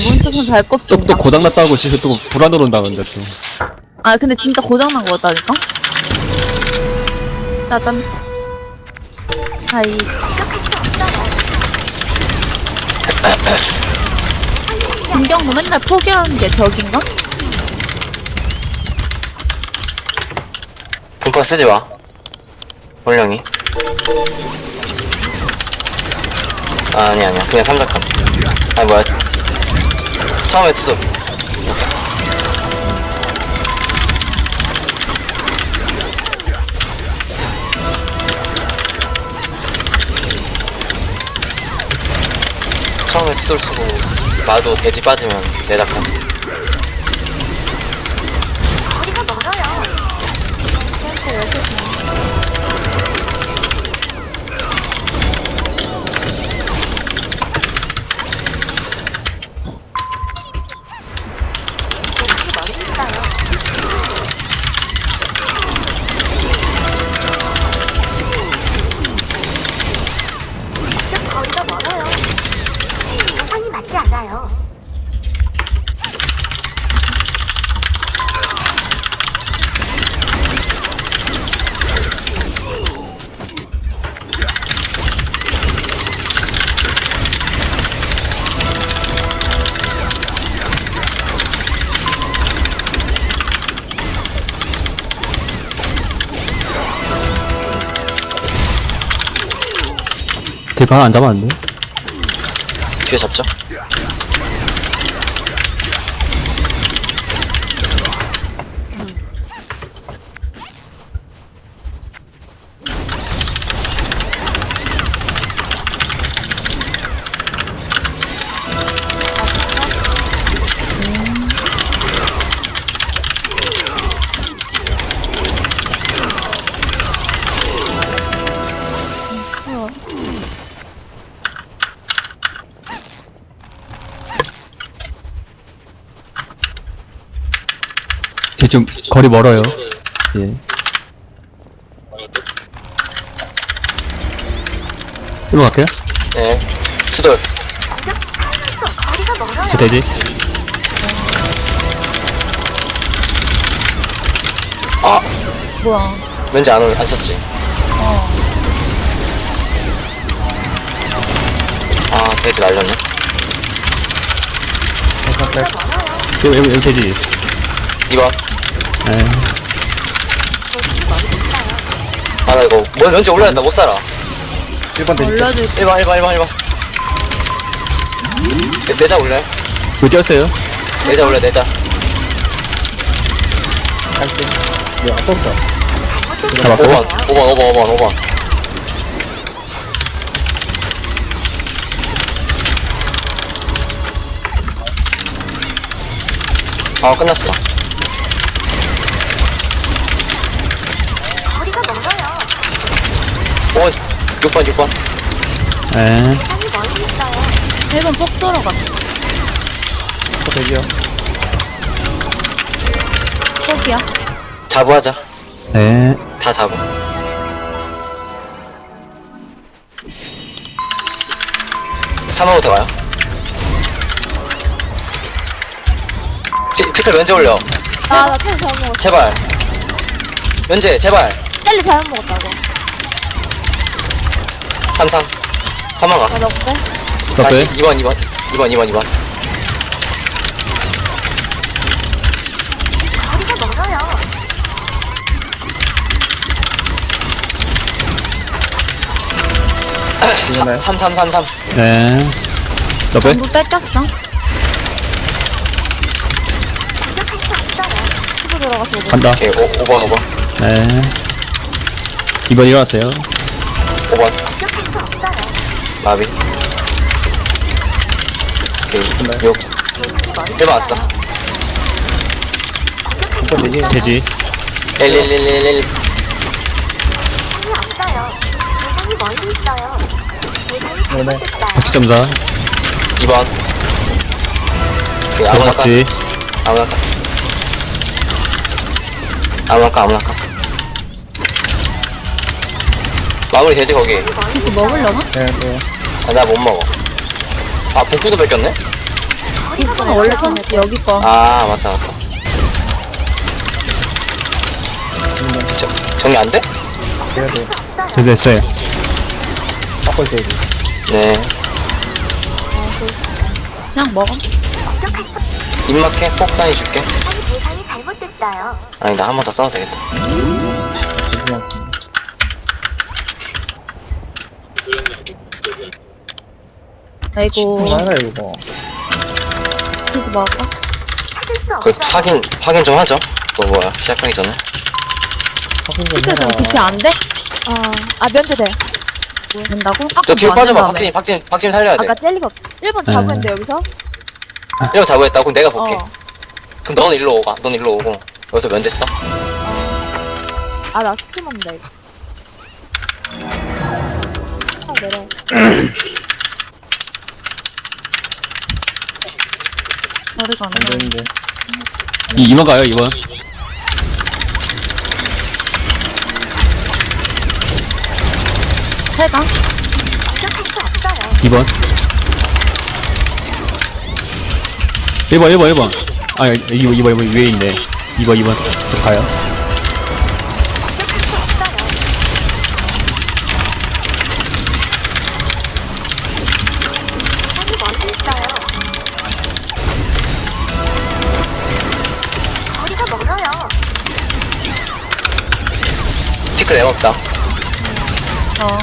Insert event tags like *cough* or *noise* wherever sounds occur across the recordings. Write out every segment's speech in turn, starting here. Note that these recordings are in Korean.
문득은 잘 또, 꼽습니다. 또 고장났다고 지금 또 불안으로 온다는데 또. 아 근데 진짜 고장난 거였다니까? 짜잔. 하이. 진경도 맨날 포기하는 게 저긴가? 분파 쓰지 마. 원령이. 아, 아니, 아니야. 그냥 삼각함. 아니, 뭐야. 처음에 투도. 처음에 투돌 쓰고, 나도 돼지 빠지면 내작함. 거 뒤에 가안 잡았는데? 뒤에 잡죠? 좀 거리 멀어요. 예. 일로 갈게요. 네. 거리가 멀어요. 저 돼지. 아! 뭐야. 왠지 안, 올- 안 썼지. 아, 돼지 날렸네. 여기, 여기, 여기 돼지. 2번. 예. 아, 나 이거, 뭐, 왠지 올라간다, 못 살아. 1번 올려줄 1번, 1번, 1번, 1번. 내, 내자 올래? 그 뛰었어요. 내자 올래, 내자. 잡았고. 5번, 5번, 5번, 5번, 5번. 아, 끝났어. 거리가 멀어요. 오, 6번, 6번. 예. 상이 멀리 있어요. 1번 폭 들어가. 돼지요. 폭이야. 자부하자. 예. 다 자부. 삼번부터 가요. 피, 피클 왠지 올려. 아, 나텔 잘못 먹었어. 제발. 왠지, 제발. 텔리 잘못 먹었다고. 3번 가. 아, 나 어때? 다시 떴어요? 2번, 2번. 2번, 2번, 2번. 거리가 멀어요. 삼, 삼, 삼, 삼. 예. 옆에? 전부 뺏겼어. 공격할 수 없어요. 치고 들어가서 오고. 간다. 오케이, 5, 5번, 5번. 예. 2번 일어났어요. 5번. 마비. 오케이, 6. 대상이 멀리 1번 왔어. 공격할 수 없어요. 돼지. 1, 1, 1, 1, 1. 대상이 없어요. 대상이 멀리 있어요. 대상이 잘못됐어요. 박치 점사. 2번. 오케이, 아무나 까. 박치. 아무나 까. 아무나 까, 아무나 까. 마무리 되지, 거기. 이거 먹으려나? 아, 나 못 먹어. 아, 북구도 뺏겼네? 이건 원래 선 여기 거. 아 맞다 맞다 저, 정리 안 돼? 수 없어요. 저 됐어요. 네 그냥 먹어. 입막해 폭탄이 줄게 대상이 대상이 잘못됐어요. 아니 나 한 번 더 써도 되겠다 아이고. 그래도 먹어. 찾을 수 그 없어요. 확인 확인 좀 하죠 또 뭐야 시작하기 전에 그때는 그렇게 안 돼? 어, 아, 면제 돼. 된다고? 저 아까 뒤로 빠져봐. 박진이 박진 박진 살려야 돼 아까 젤리가 1번 네. 잡았는데, 여기서? 이러면 잡아야겠다 그럼 내가 볼게 어. 그럼 너는 일로 오가 넌 일로 오고 여기서 면제 써 아, 나 스킬 먹는다, 이거. *clears throat* 아, 내려. 머리가 안 나. 이 2번 가요 2번. 해가? 공격할 수 없어요. 2번. 1번 1번 1번. 아 2번 2번 2번 위에 있네. 2번 2번. 저 가요. 피크 내가 없다 어.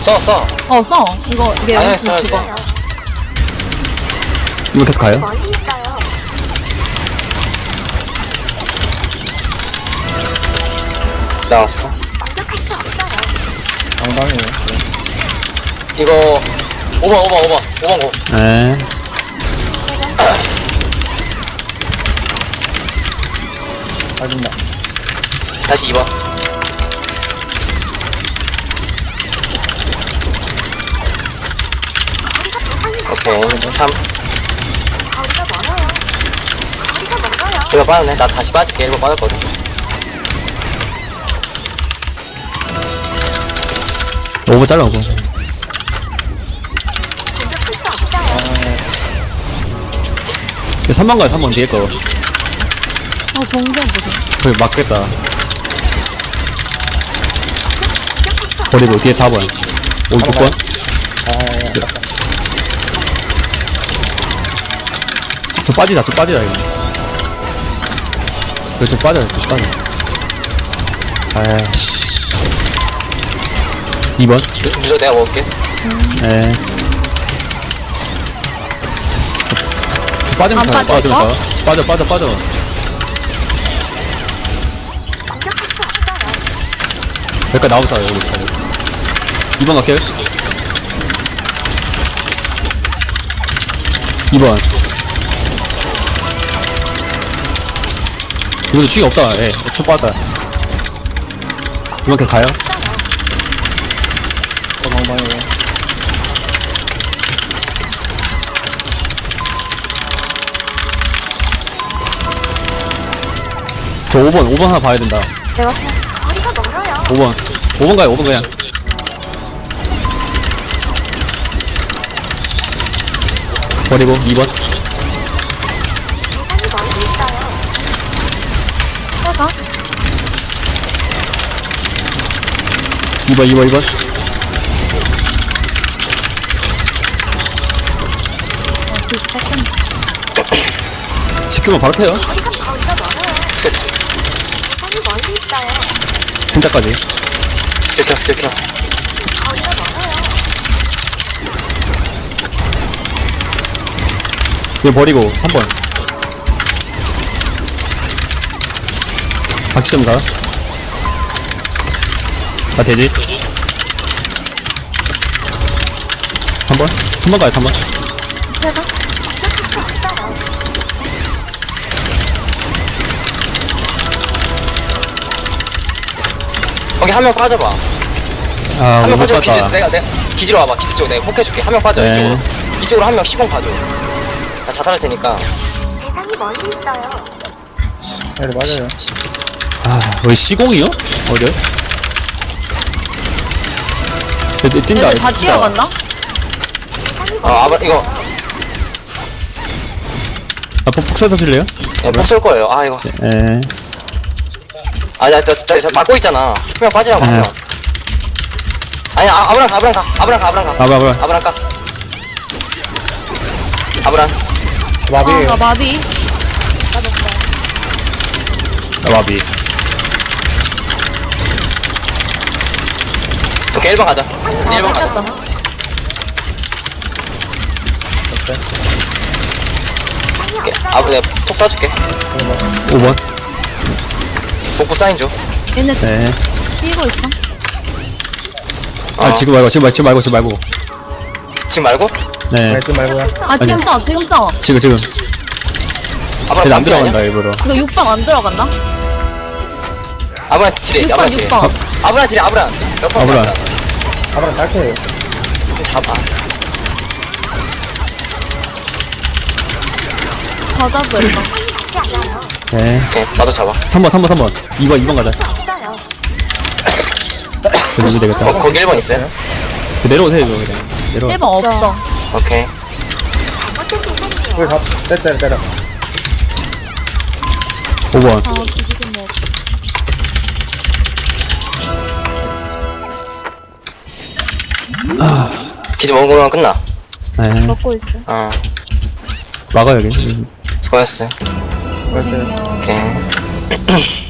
써 써 어, 써. 이거, 이게 아니, 연습 써야지. 그거. 있어요. 2번 계속 가요. 멀리 있어요. 나왔어 수 없어요. 이거 5번 5번 5번 5번 고 네. 다시 2번 거리가 대상이 오케이 3 거리가 멀어요. 거리가 멀어요. 1번 빠졌네 나 다시 빠질게 1번 빠졌거든 오 5번 잘라 5번. 공격할 수 없어요. 3번 가요 3번 뒤에 거. 어, 동생 보세요. 거기 맞겠다. 버리고 뒤에 4번. 오 6번. 좀 빠지자 좀 빠지자 이거. 그래 좀 빠져 좀 빠져. 아이씨. 2번. 주소 내가 먹을게 네. 빠지면 안 가, 빠지면 빠질까? 가. 빠져, 빠져, 빠져. 여기까지 나오자, 여기까지. 2번 갈게요. 2번. 이것도 추기 없다, 예. 첫 빠다. 2번 계속 가요. 저 5번, 5번 하나 봐야 된다. 내가 거리가 멀어요. 5번. 5번 가요, 5번 그냥. 버리고, 2번. 대상이 멀리 있어요. 해가? 2번, 2번, 2번. 어, 그. 시키면 바로 멀리 있어요. 진짜까지. 스킬 켜 스킬 켜 이거 버리고, 3번. 박시점 가. 나 되지? 3번? 3번 가요, 3번. 해가? 공격할 수 없어요. 거기 한 명 빠져봐 아, 한명못 빠져 기지 봤다. 내가 내가 기지로 와봐 기지 쪽 내가 폭해줄게 한 명 빠져 네. 이쪽으로 이쪽으로 한 명 시공 봐줘 나 자살할 테니까 대상이 멀리 있어요. 아, 여기 시공이요? 어디요? 네, 네, 뛴다, 얘들 다 뛴다. 뛰어갔나? 대상이 어 멀리 아바 이거 있어요. 아, 폭, 폭 쏴주실래요? 예, 폭쏠 거예요. 아, 이거. 예. 아, 나, 저, 저, 저 막고 있잖아. 그냥 빠지라고, 네. 그냥. 아니, 아, 아브랑 가, 아브랑 가, 아브랑 가, 아브랑 가. 아, 봐, 봐. 아브랑 가. 아브랑. 아, 나 마비. 아, 마비. 오케이, 1번 가자. 이제 아, 1번 가자. 뺏겼다. 오케이. 아, 내가 톡 쏴줄게. 5번. 복부 사인 줘. 얘네 네. 뛰고 있어. 어. 아, 지금 말고, 지금 말고, 지금 말고, 지금 말고. 지금 말고? 네. 아, 지금 써, 지금 써. 지금, 지금. 걔안 반피 들어간다? 일부러. 이거 6번 안 들어간다? 6번, 아브랑 딜해. 6번. 아브랑 딜해, 아브랑. 몇 번? 아브랑. 아브랑 달콤해요. 좀 잡아. 일단. 같지 않아요. 네. 오케이, 나도 잡아. 3번, 3번, 3번. 2번, 2번 가자. *coughs* 그 누구 되겠다. 어, 거기 1번 있어요? 그 내려오세요, 저 그냥. 내려와. 1번 없어. 오케이. 잘못된 대상이에요. 5번. 아, 뭐. 기지 먹은 거면 끝나. 네. 먹고 있어. 어, 막아, 여기. 수고했어요. 고생해요. 오케이. *clears throat*